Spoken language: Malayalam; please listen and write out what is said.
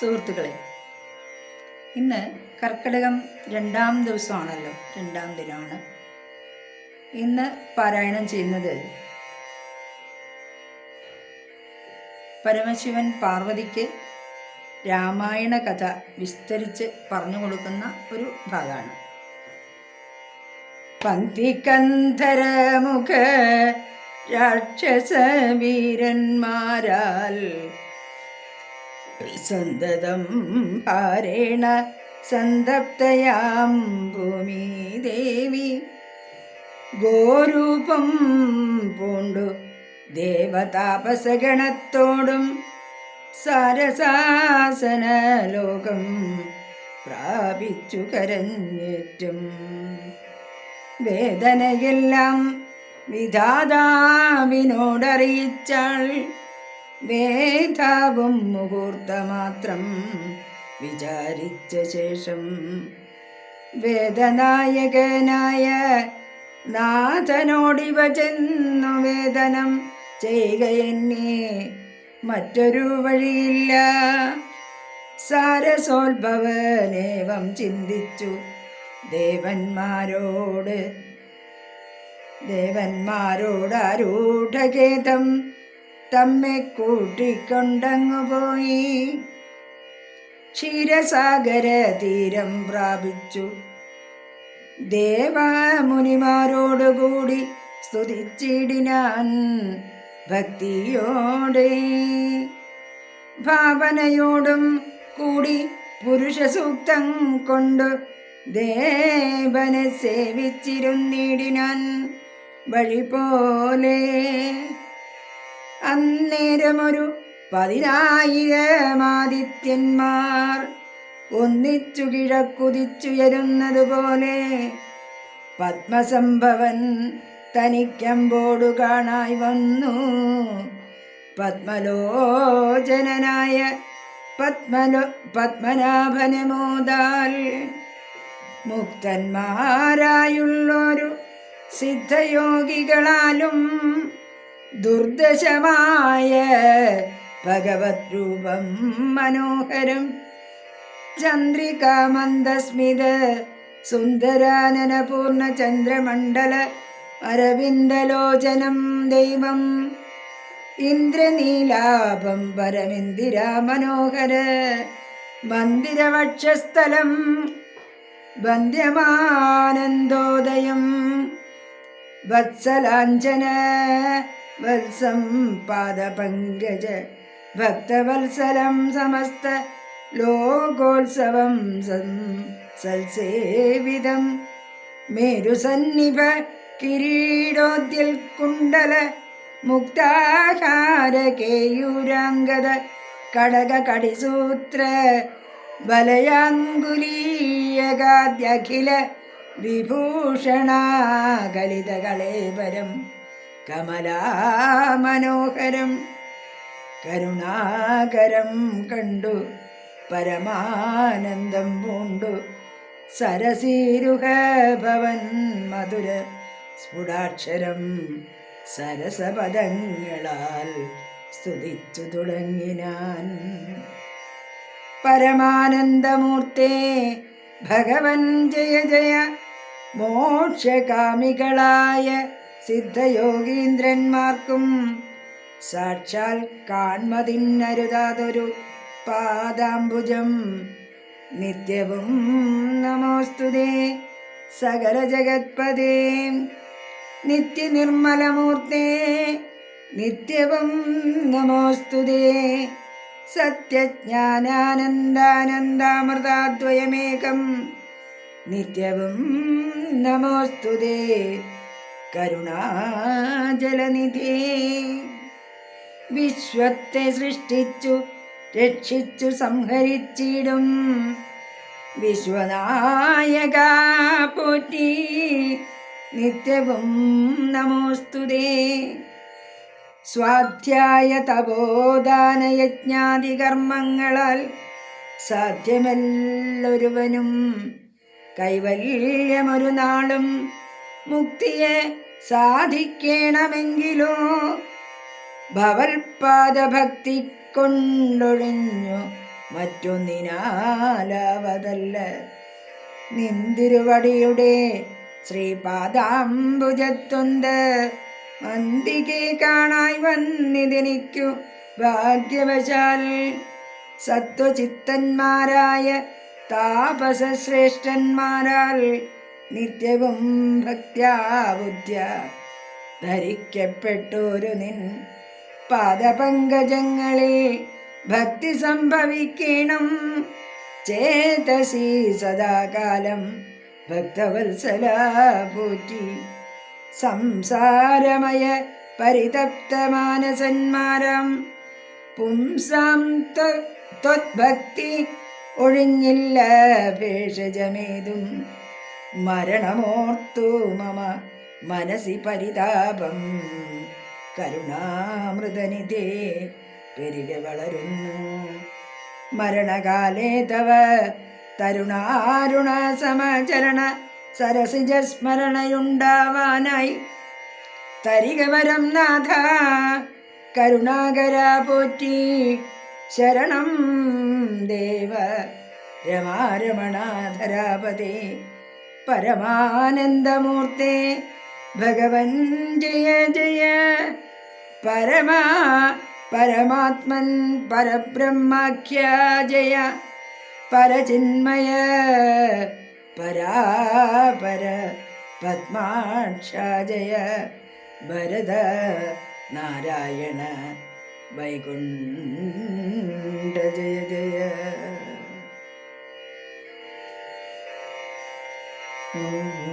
സുഹൃത്തുക്കളെ ഇന്ന് കർക്കിടകം രണ്ടാം ദിവസമാണല്ലോ രണ്ടാം ദിനമാണ്. ഇന്ന് പാരായണം ചെയ്യുന്നത് പരമശിവൻ പാർവതിക്ക് രാമായണ കഥ വിസ്തരിച്ച് പറഞ്ഞു കൊടുക്കുന്ന ഒരു ഭാഗമാണ്. പന്തികന്ധരമുഖ രാക്ഷസ വീരന്മാരാൽ സന്തതം ഭാരേണ സന്തപ്തയാം ഭൂമി ദേവി. ഗോരൂപം പൂണ്ടു ദേവതാപസഗണത്തോടും സാരസാസന ലോകം പ്രാപിച്ചു കരഞ്ഞേറ്റും. വേദനയെല്ലാം വിധാതാവിനോടറിയിച്ചാൾ വേദാവും മുഹൂർത്തമാത്രം വിചാരിച്ച ശേഷം വേദനായകനായ നാഥനോടിവ ചെന്നു വേദനം ചെയ്യുക എന്നെ മറ്റൊരു വഴിയില്ല. സാരസോത്ഭവനേവം ചിന്തിച്ചു ദേവന്മാരോട്. ദേവന്മാരോട് തമ്മെ കൂട്ടിക്കൊണ്ടങ്ങു പോയി. ക്ഷീരസാഗര തീരം പ്രാപിച്ചു. ദേവമുനിമാരോടുകൂടി സ്തുതിച്ചിടിനാൻ ഭക്തിയോടെ. ഭാവനയോടും കൂടി പുരുഷ സൂക്തം കൊണ്ട് ദേവനെ സേവിച്ചിരുന്നിടിനാൻ വഴി പോലെ അന്നേരമൊരു പതിനായിരമാദിത്യന്മാർ ഒന്നിച്ചു കിഴക്കുതിച്ചുയരുന്നതുപോലെ പത്മസംഭവൻ തനിക്കമ്പോടു കാണായി വന്നു. പത്മലോചനനായ പത്മലോ പത്മനാഭനെ മോദാൽ മുക്തന്മാരായുള്ളൊരു സിദ്ധയോഗികളാലും ദുർദശമായ ഭഗവത് രൂപം മനോഹരം. ചന്ദ്രികാമന്ദസ്മിത സുന്ദരാനന പൂർണ ചന്ദ്രമണ്ഡല അരവിന്ദലോചനം ദൈവം. ഇന്ദ്രനീലാഭം പരമിന്ദിര മനോഹര മന്ദിരവക്ഷസ്ഥലം വന്ദ്യമാനന്ദോദയം വത്സലാഞ്ജന വത്സം പാദപങ്കജ ഭക്തവത്സലം സമസ്ത ലോകോത്സവം സൽസേവിതം. മേരുസന്നിഭ കിരീടോദ്യൽ കുണ്ടല മുക്താഹാര കേയൂരാംഗത കടക കടിസൂത്ര വലയാങ്കുലീയകാദ്യഖില വിഭൂഷണാകലിതകളേവരം കമലാമനോഹരം കരുണാകരം കണ്ടു പരമാനന്ദം പൂണ്ടു. സരസീരുഹ ഭവൻ മധുര സ്ഫുടാക്ഷരം സരസപദങ്ങളാൽ സ്തുതിച്ചു തുടങ്ങിനാൻ പരമാനന്ദമൂർത്തേ ഭഗവൻ ജയ ജയ മോക്ഷകാമികളായ സിദ്ധയോഗീന്ദ്രന്മാർക്കും സാക്ഷാൽ കാൺമതിന്നരുതാതൊരു പാദാംബുജം. നിത്യവും നമോസ്തുതേ സകല ജഗത്പദേ നിത്യനിർമ്മലമൂർത്തേ നിത്യവും നമോസ്തുതേ സത്യജ്ഞാനാനന്ദാനന്ദാമൃതാദ്വയമേകം. നിത്യവും നമോസ്തുതേ കരുണാജലനിധേ. വിശ്വത്തെ സൃഷ്ടിച്ചു രക്ഷിച്ചു സംഹരിച്ചിടും. വിശ്വനായക പോറ്റി നിത്യവും നമോസ്തുതേ സ്വാധ്യായ തപോദാനയജ്ഞാതി കർമ്മങ്ങളാൽ സാധ്യമല്ലൊരുവനും കൈവല്യമൊരു നാളും മുക്തിയെ സാധിക്കണമെങ്കിലോ? ഭവൽപാദഭക്തി കൊണ്ടൊഴിഞ്ഞു. മറ്റൊന്നിനാലാവതല്ല. നിന്തിരുവടിയുടെ ശ്രീപാദാംബുജത്തുണ്ട് മന്തികെ കാണായി വന്നിതെനിക്കു ഭാഗ്യവശാൽ. സത്വചിത്തന്മാരായ താപസശ്രേഷ്ഠന്മാരാൽ നിത്യവും ഭക്ത്യാബുദ്ധ്യ ധരിക്കപ്പെട്ടൊരു നിൻ പാദപങ്കജങ്ങളിൽ ഭക്തി സംഭവിക്കണം. ചേതസി സദാകാലം ഭക്തവത്സല പൂറ്റി സംസാരമയ പരിതപ്തമാനസന്മാരം പുംസാം ത്വത്ഭക്തി ഒഴിഞ്ഞില്ല ഭേഷജമേതും മരണമോർത്തു മമ മനസി പരിതാപം. കരുണാമൃതനിധേ പെരുകെ വളരുന്നു. മരണകാലേ തവ തരുണാരുണ സമചരണ സരസിജ സ്മരണയുണ്ടാവാനായി തരികവരം നാഥ കരുണാകര പോറ്റി ശരണം ദേവ രമാരമണാധരാപതേ. പരമാനന്ദമൂർത്തേ. ഭഗവൻ ജയ ജയ. പരമാ പരമാത്മൻ പരബ്രഹ്മാഖ്യ ജയ. പരചിന്മയ പരാപര പത്മാക്ഷ ജയ. ഭരത നാരായണ വൈകുണ്ഠ Amém.